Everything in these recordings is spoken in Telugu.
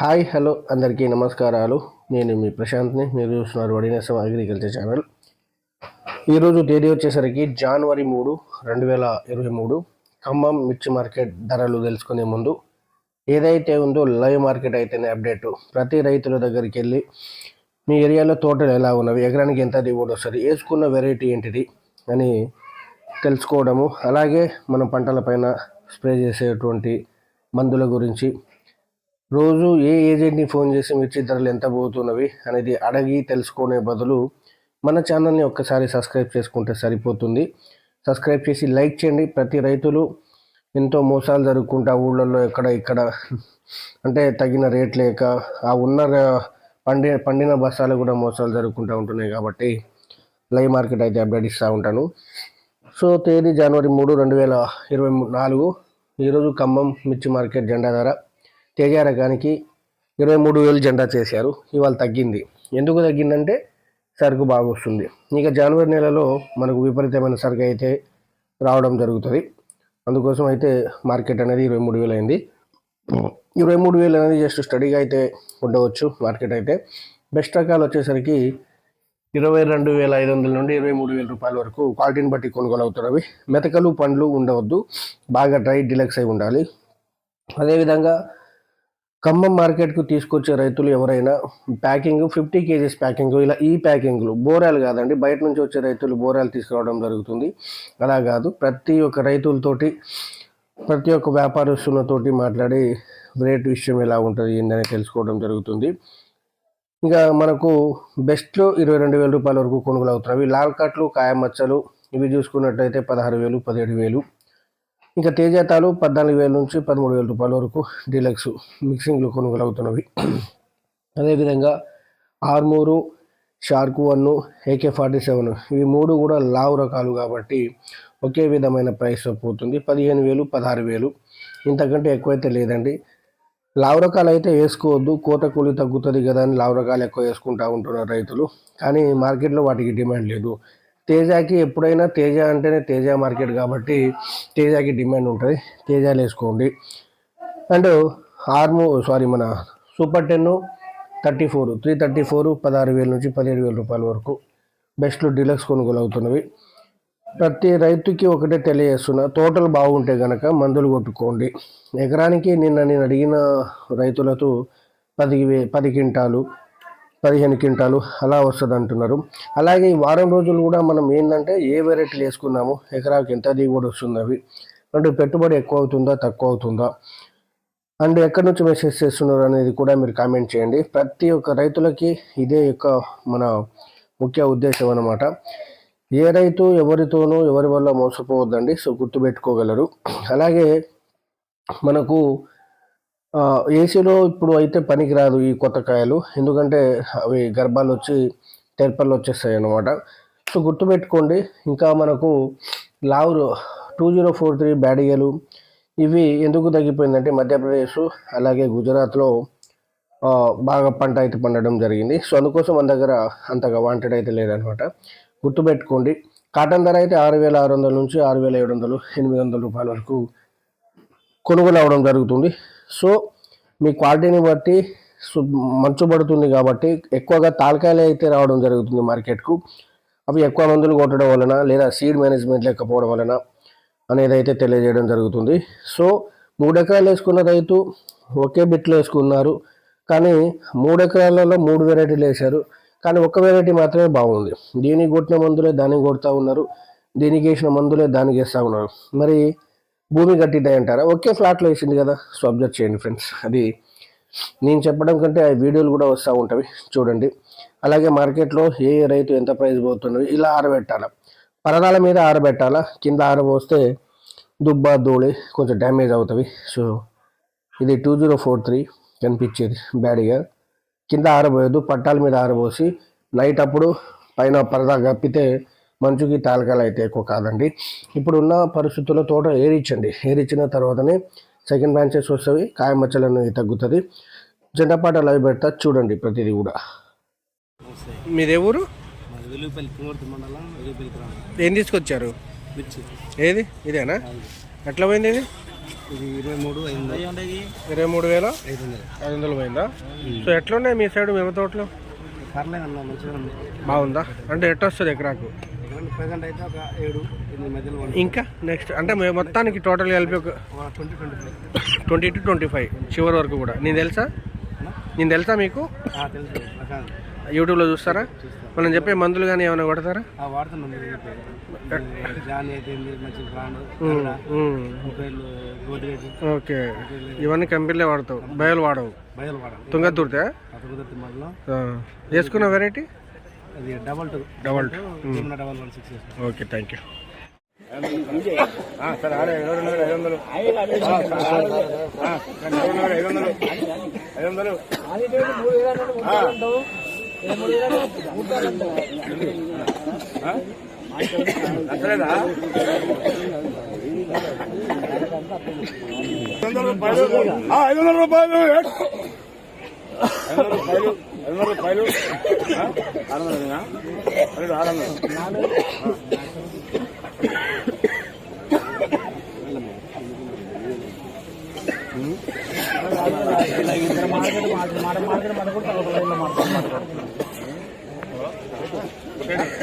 హాయ్ హలో అందరికీ నమస్కారాలు. నేను మీ ప్రశాంత్ని. మీరు చూస్తున్నారు వడినేసం అగ్రికల్చర్ ఛానల్. ఈరోజు తేదీ వచ్చేసరికి జనవరి మూడు రెండు వేల ఇరవై మూడు. ఖమ్మం మిర్చి మార్కెట్ ధరలు తెలుసుకునే ముందు ఏదైతే ఉందో లైవ్ మార్కెట్ అయితేనే అప్డేట్. ప్రతి రైతుల దగ్గరికి వెళ్ళి మీ ఏరియాలో తోటలు ఎలా ఉన్నవి ఎకరానికి ఎంత దిగుబడి వస్తుంది వేసుకున్న వెరైటీ ఏంటిది అని తెలుసుకోవడము. అలాగే మన పంటలపైన స్ప్రే చేసేటువంటి మందుల గురించి రోజు ఏ ఏజెంట్ని ఫోన్ చేసి మిర్చి ధరలు ఎంత పోతున్నవి అనేది అడిగి తెలుసుకునే బదులు మన ఛానల్ని ఒక్కసారి సబ్స్క్రైబ్ చేసుకుంటే సరిపోతుంది. సబ్స్క్రైబ్ చేసి లైక్ చేయండి. ప్రతి రైతులు ఎంతో మోసాలు జరుపుకుంటా ఊళ్ళల్లో ఎక్కడ ఇక్కడ అంటే తగిన రేట్ లేక ఆ ఉన్న పండి పండిన బస్తాలు కూడా మోసాలు జరుపుకుంటూ ఉంటున్నాయి కాబట్టి లైవ్ మార్కెట్ అయితే అప్డేట్ ఇస్తూ ఉంటాను. సో తేదీ జనవరి మూడు రెండు వేల ఇరవై నాలుగు. ఈరోజు ఖమ్మం మిర్చి మార్కెట్ జెండా ధర తేజ రకానికి ఇరవై మూడు వేలు జెండా చేశారు. ఇవాళ తగ్గింది. ఎందుకు తగ్గిందంటే సరుకు బాగా వస్తుంది. ఇక జనవరి నెలలో మనకు విపరీతమైన సరుకు అయితే రావడం జరుగుతుంది. అందుకోసం అయితే మార్కెట్ అనేది ఇరవై మూడు వేలు అయింది. ఇరవై మూడు వేలు అనేది జస్ట్ స్టడీగా అయితే ఉండవచ్చు మార్కెట్ అయితే. బెస్ట్ రకాలు వచ్చేసరికి ఇరవై రెండు వేల ఐదు వందల నుండి ఇరవై మూడు వేల రూపాయల వరకు క్వాలిటీని బట్టి కొనుగోలు అవుతున్నవి. మెతకలు పండ్లు ఉండవద్దు. బాగా డ్రై డిలక్స్ అయి ఉండాలి. అదేవిధంగా ఖమ్మం మార్కెట్కు తీసుకొచ్చే రైతులు ఎవరైనా ప్యాకింగ్ ఫిఫ్టీ కేజీస్ ప్యాకింగ్ ఇలా ఈ ప్యాకింగ్లు బోరాలు కాదండి బయట నుంచి వచ్చే రైతులు బోరాలు తీసుకురావడం జరుగుతుంది. అలా కాదు ప్రతి ఒక్క రైతులతోటి ప్రతి ఒక్క వ్యాపారస్తులతోటి మాట్లాడి రేట్ విషయం ఎలా ఉంటుంది ఏంటని తెలుసుకోవడం జరుగుతుంది. ఇంకా మనకు బెస్ట్లో ఇరవై రెండు వేల రూపాయల వరకు కొనుగోలు అవుతున్నవి లాల్ కట్లు కాయ మచ్చలు ఇవి చూసుకున్నట్టయితే పదహారు వేలు పదిహేడు వేలు. ఇంకా తేజాతాలు పద్నాలుగు వేల నుంచి పదమూడు వేల రూపాయల వరకు డీలక్స్ మిక్సింగ్లు కొనుగోలు అవుతున్నవి అదేవిధంగా Armoor shark one AK forty seven ఇవి మూడు కూడా లావు రకాలు కాబట్టి ఒకే విధమైన ప్రైస్ పోతుంది. పదిహేను వేలు పదహారు వేలు ఇంతకంటే ఎక్కువైతే లేదండి. లావు రకాలు అయితే వేసుకోవద్దు. కోత కూలి తగ్గుతుంది కదా అని లావు రకాలు ఎక్కువ వేసుకుంటూ ఉంటున్నారు రైతులు. కానీ మార్కెట్లో వాటికి డిమాండ్ లేదు. తేజాకి ఎప్పుడైనా తేజ అంటేనే తేజ మార్కెట్ కాబట్టి తేజాకి డిమాండ్ ఉంటుంది. తేజాలు వేసుకోండి. అండ్ ఆర్ము సారీ మన super ten thirty four three thirty four పదహారు వేల నుంచి పదిహేడు వేల రూపాయల వరకు బెస్ట్లు డీలక్స్ కొనుగోలు అవుతున్నవి. ప్రతి రైతుకి ఒకటే తెలియజేస్తున్నా తోటలు బాగుంటే కనుక మందులు కొట్టుకోండి. ఎకరానికి నిన్న నేను అడిగిన రైతులతో పది వే పది క్వింటాలు పదిహేను క్వింటాలు అలా వస్తుంది అంటున్నారు అలాగే ఈ వారం రోజులు కూడా మనం ఏంటంటే ఏ వెరైటీలు వేసుకున్నాము ఎకరాకి ఎంత దిగుబడి వస్తుంది అవి? అంటే పెట్టుబడి ఎక్కువ అవుతుందా తక్కువ అవుతుందా? అండ్ ఎక్కడి నుంచి మెసేజ్ చేస్తున్నారు అనేది కూడా మీరు కామెంట్ చేయండి. ప్రతి ఒక్క రైతులకి ఇదే యొక్క మన ముఖ్య ఉద్దేశం అన్నమాట. ఏ రైతు ఎవరితోనూ ఎవరి వల్ల మోసపోవద్దండి సో గుర్తుపెట్టుకోగలరు. అలాగే మనకు ఏసీలో ఇప్పుడు అయితే పనికిరాదు ఈ కొత్త కాయలు. ఎందుకంటే అవి గర్భాలు వచ్చి టెర్పర్లు వచ్చేస్తాయి అన్నమాట. సో గుర్తుపెట్టుకోండి ఇంకా మనకు లావురు టూ జీరో ఫోర్ త్రీ బ్యాడిగలు ఇవి ఎందుకు తగ్గిపోయిందంటే మధ్యప్రదేశ్ అలాగే గుజరాత్లో బాగా పంట అయితే పండడం జరిగింది. సో అందుకోసం మన దగ్గర అంతగా వాంటెడ్ అయితే లేదనమాట గుర్తుపెట్టుకోండి కాటన్ ధర అయితే ఆరు వేల ఆరు వందల నుంచి ఆరు వేల ఏడు వందలు ఎనిమిది వందల రూపాయల వరకు కొనుగోలు అవ్వడం జరుగుతుంది. సో మీ క్వాలిటీని బట్టి సు- మంచు పడుతుంది కాబట్టి ఎక్కువగా తాలకాయలు అయితే రావడం జరుగుతుంది మార్కెట్కు. అవి ఎక్కువ మందులు కొట్టడం వలన లేదా సీడ్ మేనేజ్మెంట్ లేకపోవడం వలన అనేది అయితే తెలియజేయడం జరుగుతుంది. సో మూడెకరాలు వేసుకున్న రైతు ఒకే బిట్లు వేసుకున్నారు. కానీ మూడెకరాలలో మూడు వెరైటీలు వేశారు. కానీ ఒక వెరైటీ మాత్రమే బాగుంది. దీనికి కొట్టిన మందులే దానికి కొడుతూ ఉన్నారు. దీనికి వేసిన మందులే దానికి వేస్తూ ఉన్నారు. మరి భూమి గట్టిద్దాయి అంటారా ఒకే ఫ్లాట్లో వేసింది కదా? సో అబ్జర్వ్ చేయండి ఫ్రెండ్స్ అది నేను చెప్పడం కంటే ఆ వీడియోలు కూడా వస్తూ ఉంటాయి చూడండి. అలాగే మార్కెట్లో ఏ రైతు ఎంత ప్రైస్ పోతున్నది? ఇలా ఆరబెట్టాలా? పరదాల మీద ఆరబెట్టాలా? కింద ఆరబోస్తే దుబ్బ ధూళి కొంచెం డ్యామేజ్ అవుతుంది సో ఇది టూ జీరో ఫోర్ త్రీ కనిపించేది బ్యాడ్గా కింద ఆరబోయద్దు పట్టాల మీద ఆరబోసి నైట్ అప్పుడు పైన పరదా కప్పితే మంచుకి తాలకాలు అయితే ఎక్కువ కాదండి. ఇప్పుడున్న పరిస్థితుల్లో తోట ఏరిచ్చండి. ఏరిచ్చిన తర్వాతనే సెకండ్ బ్రాంచెస్ వస్తాయి కాయ మచ్చలు అనేవి తగ్గుతుంది. జెండపాట లైవ్ పెడతా చూడండి ప్రతిదీ కూడా. మీది గ్రామం. ఏం తీసుకొచ్చారు? ఏది? ఇదేనా? ఎట్లా పోయింది ఇది? ఇరవై మూడు అయింది. ఇరవై మూడు వేల? ఐదు వందలు పోయిందా? సో ఎట్లున్నాయి మీ సైడ్ మిరప తోటలు? పర్లేదు బాగుందా? అంటే ఎట్ట వస్తుంది ఎకరాకు? ప్రజెంట్ అయితే ఒక ఏడు ఎనిమిది మధ్యలో ఉంది ఇంకా నెక్స్ట్ అంటే మొత్తానికి టోటల్ కలిపి ఒక twenty twenty five twenty two twenty five చివరి వరకు కూడా. నేను తెలుసా? నేను తెలుసా మీకు? తెలుసు యూట్యూబ్లో చూస్తారా? మనం చెప్పే మందులు కానీ ఏమైనా కొడతారా? ఓకే. ఇవన్నీ కంపెనీలే వాడతావు. బయలు వాడవు. తుంగతుర్తే వేసుకున్న వెరైటీ అది double two double two double one six okay thank you ఐదు వందల రూపాయలు ఐదు వందల రూపాయలు ఐదు వందల రూపాయలు ఆరు వందలేనా రెండు ఆరు వందలు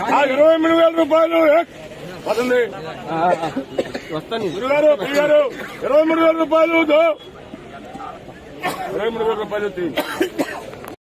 ఆ, ఇరవై మూడు వేల రూపాయలు పదండి వస్తాను గురుగారు గురుగారు ఇరవై మూడు వేల రూపాయలు ఇరవై మూడు వేల రూపాయలు తీ.